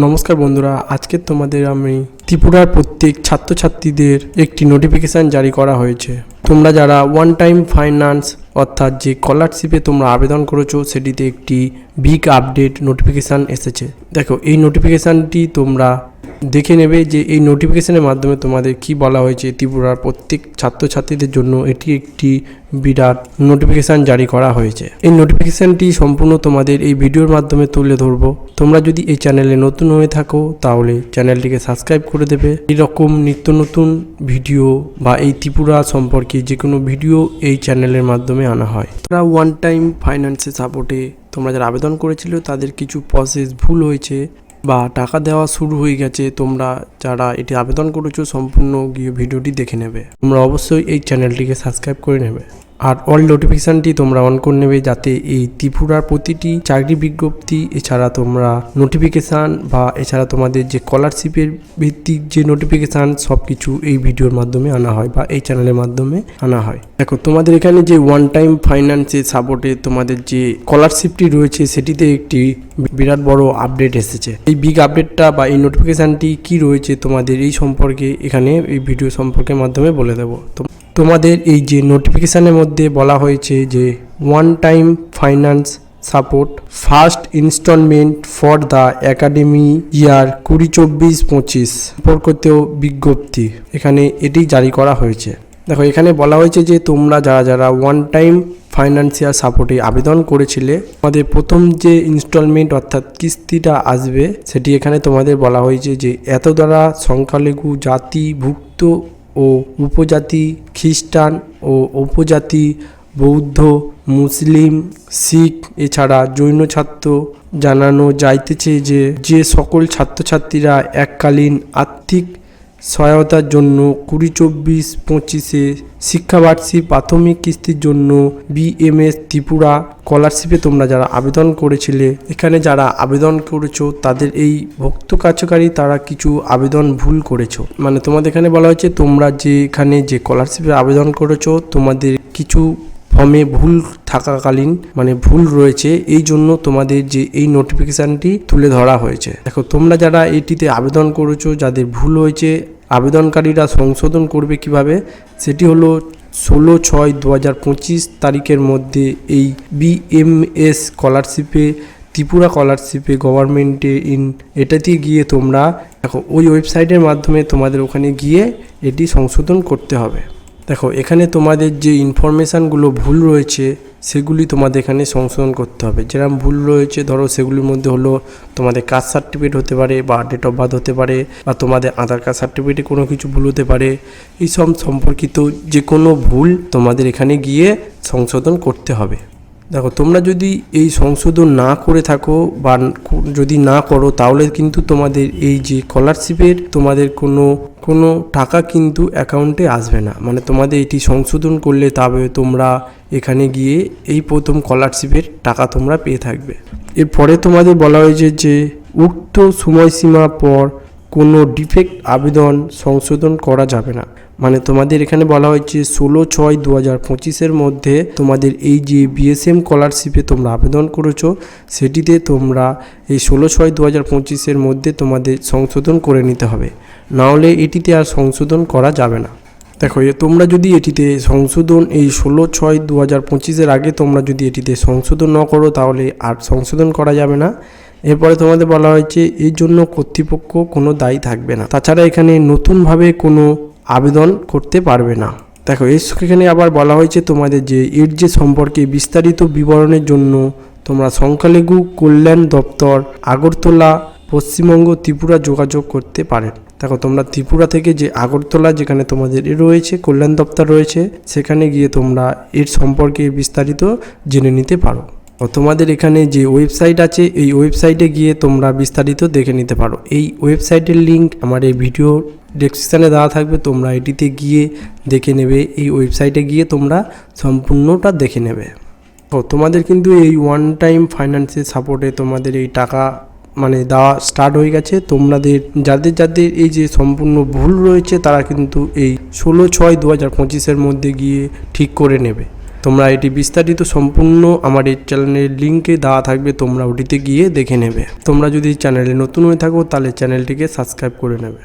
নমস্কার বন্ধুরা, আজকে তোমাদের আমি ত্রিপুরার প্রত্যেক ছাত্রছাত্রীদের একটি নোটিফিকেশান জারি করা হয়েছে। তোমরা যারা ওয়ান টাইম ফাইন্যান্স অর্থাৎ যে স্কলারশিপে তোমরা আবেদন করেছ, সেটিতে একটি বিগ আপডেট নোটিফিকেশান এসেছে। দেখো, এই নোটিফিকেশানটি তোমরা দেখে নেবে যে এই নোটিফিকেশনের মাধ্যমে তোমাদের কি বলা হয়েছে। ত্রিপুরার প্রত্যেক ছাত্রছাত্রীদের জন্য এটি একটি বিরাট নোটিফিকেশান জারি করা হয়েছে। এই নোটিফিকেশানটি সম্পূর্ণ তোমাদের এই ভিডিওর মাধ্যমে তুলে ধরবো। তোমরা যদি এই চ্যানেলে নতুন হয়ে থাকো, তাহলে চ্যানেলটিকে সাবস্ক্রাইব করে দেবে। এরকম নিত্য নতুন ভিডিও বা এই ত্রিপুরা সম্পর্কে যে কোনো ভিডিও এই চ্যানেলের মাধ্যমে আনা হয়। তারা ওয়ান টাইম ফাইন্যান্সের সাপোর্টে তোমরা যারা আবেদন করেছিল, তাদের কিছু প্রসেস ভুল হয়েছে। বা টাকা দেওয়া শুরু হয়ে গেছে, তোমরা যারা এটি আবেদন করেছ, সম্পূর্ণ গিয়ে ভিডিওটি দেখে নেবে। তোমরা অবশ্যই এই চ্যানেলটিকে সাবস্ক্রাইব করে নেবে। আর অল নোটিফিকেশানটি তোমরা অন করে নেবে যাতে এই ত্রিপুরার প্রতিটি চাকরি বিজ্ঞপ্তি, এছাড়া তোমরা নোটিফিকেশান বা এছাড়া তোমাদের যে স্কলারশিপের ভিত্তিক যে নোটিফিকেশান সব কিছু এই ভিডিওর মাধ্যমে আনা হয় বা এই চ্যানেলের মাধ্যমে আনা হয়। দেখো, তোমাদের এখানে যে ওয়ান টাইম ফাইন্যান্সের সাপোর্টে তোমাদের যে স্কলারশিপটি রয়েছে, সেটিতে একটি বিরাট বড় আপডেট এসেছে। এই বিগ আপডেটটা বা এই নোটিফিকেশানটি কি রয়েছে তোমাদের এই সম্পর্কে এখানে এই ভিডিও সম্পর্কের মাধ্যমে বলে দেবো। তোমাদের এই যে নোটিফিকেশানের মধ্যে বলা হয়েছে যে one time finance support first instalment for the academy year কুড়ি, চব্বিশ, পঁচিশ সম্পর্কতেও বিজ্ঞপ্তি। এখানে এটি জারি করা হয়েছে। দেখো, এখানে বলা হয়েছে যে তোমরা যারা যারা ওয়ান টাইম ফাইন্যান্সিয়াল সাপোর্টে আবেদন করেছিলে, তোমাদের প্রথম যে ইনস্টলমেন্ট অর্থাৎ কিস্তিটা আসবে, সেটি এখানে তোমাদের বলা হয়েছে যে এত দ্বারা সংখ্যালঘু জাতিভুক্ত ও উপজাতি খ্রিস্টান ও উপজাতি বৌদ্ধ, মুসলিম, শিখ এছাড়া জৈন ছাত্র জানানো যাইতেছে যে যে সকল ছাত্রছাত্রীরা এককালীন আর্থিক সহায়তার জন্য কুড়ি চব্বিশ পঁচিশে শিক্ষাবার্ষিক প্রাথমিক কিস্তির জন্য বিএমএস ত্রিপুরা স্কলারশিপে তোমরা যারা আবেদন করেছিলে, এখানে যারা আবেদন করেছ, তাদের এই ভক্ত কার্যকারী তারা কিছু আবেদন ভুল করেছ। মানে তোমাদের এখানে বলা হয়েছে, তোমরা যে এখানে যে স্কলারশিপে আবেদন করেছ, তোমাদের কিছু ফর্মে ভুল থাকাকালীন মানে ভুল রয়েছে, এই জন্য তোমাদের যে এই নোটিফিকেশানটি তুলে ধরা হয়েছে। দেখো, তোমরা যারা এটিতে আবেদন করেছ, যাদের ভুল হয়েছে, আবেদনকারীরা সংশোধন করবে কীভাবে? সেটি হলো ষোলো ছয় দু তারিখের মধ্যে এই বিএমএস স্কলারশিপে ত্রিপুরা স্কলারশিপে গভর্নমেন্টে ইন এটাতে গিয়ে তোমরা, দেখো, ওই ওয়েবসাইটের মাধ্যমে তোমাদের ওখানে গিয়ে এটি সংশোধন করতে হবে। দেখো, এখানে তোমাদের যে ইনফরমেশানগুলো ভুল রয়েছে, সেগুলি তোমাদের এখানে সংশোধন করতে হবে। যেরকম ভুল রয়েছে, ধরো সেগুলির মধ্যে হলো তোমাদের কাস্ট সার্টিফিকেট হতে পারে বা ডেট অফ বার্থ হতে পারে বা তোমাদের আধার কার্ড সার্টিফিকেটে কোনো কিছু ভুল হতে পারে। এইসব সম্পর্কিত যে কোনো ভুল তোমাদের এখানে গিয়ে সংশোধন করতে হবে। দেখো, তোমরা যদি এই সংশোধন না করে থাকো বা যদি না করো, তাহলে কিন্তু তোমাদের এই যে স্কলারশিপের তোমাদের কোনো কোনো টাকা কিন্তু অ্যাকাউন্টে আসবে না। মানে তোমাদের এটি সংশোধন করলে তবে তোমরা এখানে গিয়ে এই প্রথম স্কলারশিপের টাকা তোমরা পেয়ে থাকবে। এরপরে তোমাদের বলা হয়েছে যে, উক্ত সময়সীমা পর কোনো ডিফেক্ট আবেদন সংশোধন করা যাবে না। মানে তোমাদের এখানে বলা হয়েছে ষোলো ছয় দু হাজার পঁচিশের মধ্যে তোমাদের এই যে বিএসএম স্কলারশিপে তোমরা আবেদন করেছ, সেটিতে তোমরা এই ষোলো ছয় দু হাজার পঁচিশের মধ্যে তোমাদের সংশোধন করে নিতে হবে। নাহলে এটিতে আর সংশোধন করা যাবে না। দেখো তোমরা যদি এটিতে সংশোধন, এই ষোলো ছয় দু হাজার পঁচিশের আগে তোমরা যদি এটিতে সংশোধন না করো, তাহলে আর সংশোধন করা যাবে না। এরপরে তোমাদের বলা হয়েছে, এর জন্য কর্তৃপক্ষ কোনো দায়ী থাকবে না। তাছাড়া এখানে নতুনভাবে কোনো আবেদন করতে পারবে না। দেখো এখানে আবার বলা হয়েছে তোমাদের যে এর যে সম্পর্কে বিস্তারিত বিবরণের জন্য তোমরা সংখ্যালঘু কল্যাণ দপ্তর, আগরতলা, পশ্চিমবঙ্গ, ত্রিপুরা যোগাযোগ করতে পারেন দেখো, তোমরা ত্রিপুরা থেকে যে আগরতলা যেখানে তোমাদের এ রয়েছে, কল্যাণ দপ্তর রয়েছে, সেখানে গিয়ে তোমরা এর সম্পর্কে বিস্তারিত জেনে নিতে পারো। তোমাদের এখানে যে ওয়েবসাইট আছে, এই ওয়েবসাইটে গিয়ে তোমরা বিস্তারিত দেখে নিতে পারো। এই ওয়েবসাইটের লিঙ্ক আমার এই ভিডিও ডেসক্রিপশানে দেওয়া থাকবে। তোমরা এটিতে গিয়ে দেখে নেবে। এই ওয়েবসাইটে গিয়ে তোমরা সম্পূর্ণটা দেখে নেবে। ও তোমাদের কিন্তু এই ওয়ান টাইম ফাইন্যান্সের সাপোর্টে তোমাদের এই টাকা মানে দেওয়া স্টার্ট হয়ে গেছে। তোমাদের যাদের যাদের এই যে সম্পূর্ণ ভুল রয়েছে, তারা কিন্তু এই ষোলো ছয় দু হাজার পঁচিশের মধ্যে গিয়ে ঠিক করে নেবে। তোমরা এটি বিস্তারিত সম্পূর্ণ আমার এই চ্যানেলের লিঙ্কে দেওয়া থাকবে, তোমরা ওটিতে গিয়ে দেখে নেবে। তোমরা যদি চ্যানেলে নতুন হয়ে থাকো, তাহলে চ্যানেলটিকে সাবস্ক্রাইব করে নেবে।